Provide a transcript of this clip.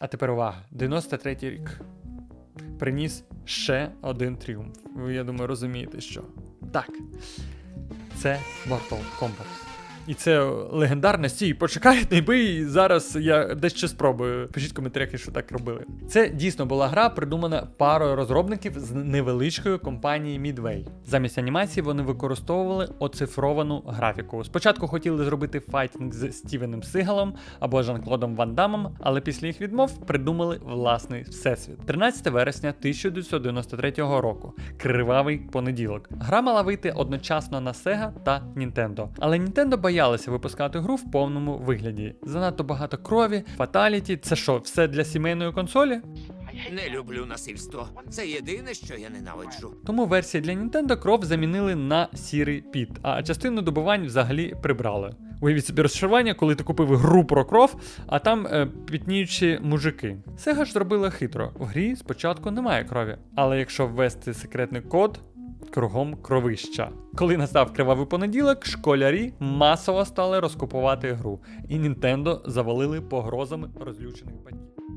А тепер увага, 93-й рік. Приніс ще один тріумф. Ви, я думаю, розумієте, що. Так. Це Mortal Kombat. І це легендарна стій. Почекай, не бий. Зараз я дещо спробую. Пишіть в що так робили. Це дійсно була гра, придумана парою розробників з невеличкої компанії Midway. Замість анімації вони використовували оцифровану графіку. Спочатку хотіли зробити файтинг з Стівеном Сигалом або Жан-Клодом Ван Дамом, але після їх відмов придумали власний всесвіт. 13 вересня 1993 року. Кривавий понеділок. Гра мала вийти одночасно на Sega та Nintendo. Але Nintendo боялися випускати гру в повному вигляді. Занадто багато крові, фаталіті. Це що, все для сімейної консолі? Не люблю насильство. Це єдине, що я ненавиджу. Тому версії для Nintendo кров замінили на сірий піт, а частину добувань взагалі прибрали. Уявіть собі розчарування, коли ти купив гру про кров, а там е, пітніючі мужики. Sega ж зробила хитро. В грі спочатку немає крові. Але якщо ввести секретний код, кругом кровища. Коли настав кривавий понеділок, школярі масово стали розкупувати гру, і Нінтендо завалили погрозами розлючених батьків.